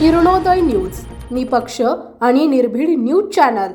Kiranoday news निपक्ष आणि निर्भीड न्यूज चॅनल.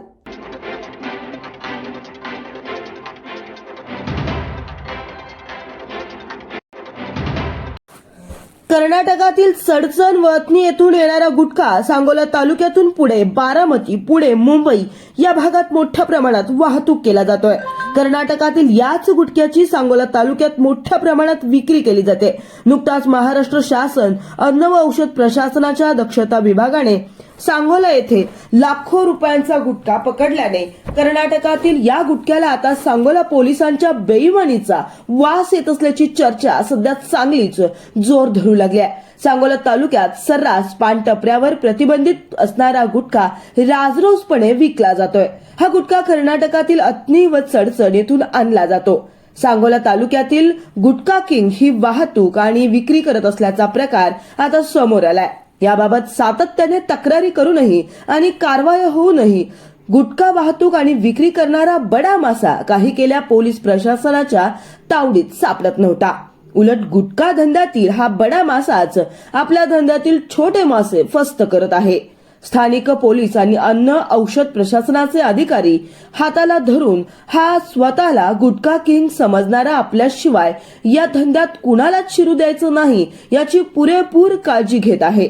कर्नाटकातील सडचण वतनी येथून येणारा गुटखा सांगोला तालुक्यातून पुढे बारामती पुणे मुंबई या भागात मोठ्या प्रमाणात वाहतूक केला जातोय. कर्नाटकातील याच गुटख्याची सांगोला तालुक्यात मोठ्या प्रमाणात विक्री केली जाते. नुकताच महाराष्ट्र शासन अन्न व औषध प्रशासनाच्या दक्षता विभागाने सांगोला येथे लाखो रुपयांचा गुटखा पकडल्याने कर्नाटकातील या गुटख्याला आता सांगोला पोलिसांच्या बेईमानीचा वास येत असल्याची चर्चा सध्या चांगलीच जोर धरू लागली आहे. सांगोला तालुक्यात सर्रास पानटपऱ्यावर प्रतिबंधित असणारा गुटखा राजरोसपणे विकला जातोय. हा गुटखा कर्नाटकातील अत्नी व चडचण येथून आणला जातो. सांगोला तालुक्यातील गुटखा किंग ही वाहतूक आणि विक्री करत असल्याचा प्रकार आता समोर आलाय. याबाबत सातत्याने तक्रारी करूनही आणि कारवाया होऊनही गुटखा वाहतूक आणि विक्री करणारा बडा मासा काही केल्या पोलीस प्रशासनाच्या तावडीत सापडत नव्हता. उलट गुटखा धंद्यातील हा बडा मासाच आपल्या धंद्यातील छोटे मासे फस्त करत आहे. स्थानिक पोलीस आणि अन्न औषध प्रशासनाचे अधिकारी हाताला धरून हा स्वतःला गुटखा किंग समजणारा आपल्याशिवाय या धंद्यात कुणालाच शिरू द्यायचं नाही याची पुरेपूर काळजी घेत आहे.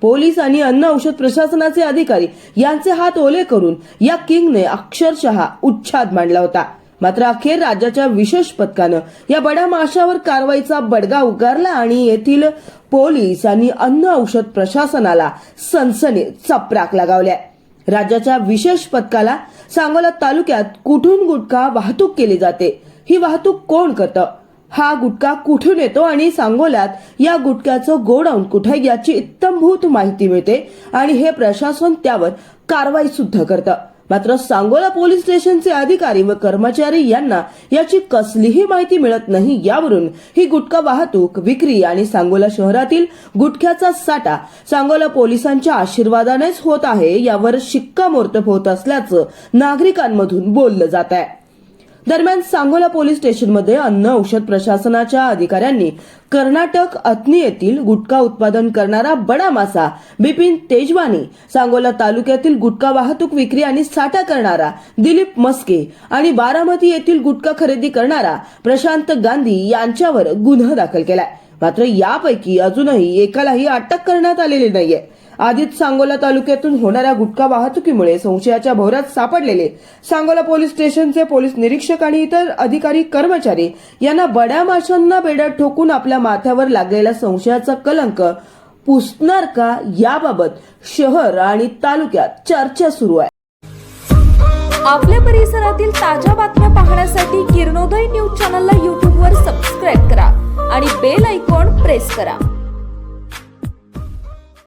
पोलीस आणि अन्न औषध प्रशासनाचे अधिकारी यांचे हात ओले करून या किंगने अक्षरशः उच्छाद मांडला होता. मात्र अखेर राज्याच्या विशेष पथकानं या बड्या माशावर कारवाईचा बडगा उगारला आणि येथील पोलीस आणि अन्न औषध प्रशासनाला सनसनी चपराक लगावल्या. राज्याच्या विशेष पथकाला सांगोला तालुक्यात कुठून गुटखा वाहतूक केली जाते? ही वाहतूक कोण करतं? हा गुटखा कुठून येतो आणि सांगोल्यात या गुटख्याचं गोडाऊन कुठे याची इत्तमभूत माहिती मिळते आणि हे प्रशासन त्यावर कारवाई सुद्धा करतं. मात्र सांगोला पोलीस स्टेशनचे अधिकारी व कर्मचारी यांना याची कसलीही माहिती मिळत नाही यावरून ही गुटखा वाहतूक विक्री आणि सांगोला शहरातील गुटख्याचा साठा सांगोला पोलिसांच्या आशीर्वादानेच होत आहे यावर शिक्कामोर्तब होत असल्याचं नागरिकांमधून बोललं जात आहे. दरम्यान सांगोला पोलीस स्टेशनमध्ये अन्न औषध प्रशासनाच्या अधिकाऱ्यांनी कर्नाटक अत्नी येथील गुटखा उत्पादन करणारा बडा मासा बिपिन तेजवानी सांगोला तालुक्यातील गुटखा वाहतूक विक्री आणि साठा करणारा दिलीप मस्के आणि बारामती येथील गुटखा खरेदी करणारा प्रशांत गांधी यांच्यावर गुन्हा दाखल केलाय. मात्र यापैकी अजूनही एकालाही अटक करण्यात आलेली नाहीये. आधीच सांगोला तालुक्यातून होणाऱ्या गुटखा वाहतुकीमुळे संशयाच्या भोवऱ्यात सापडलेले सांगोला पोलीस स्टेशनचे पोलीस निरीक्षक आणि इतर अधिकारी कर्मचारी यांना बड्या माशांना बेड्यात ठोकून आपल्या माथ्यावर लागलेला संशयाचा कलंक पुसणार का याबाबत शहर आणि तालुक्यात चर्चा सुरू आहे. आपल्या परिसरातील ताज्या बातम्या पाहण्यासाठी किरणोदय न्यूज चॅनलला यूट्यूबवर सबस्क्राईब करा आणि बेल ऐकॉन प्रेस करा.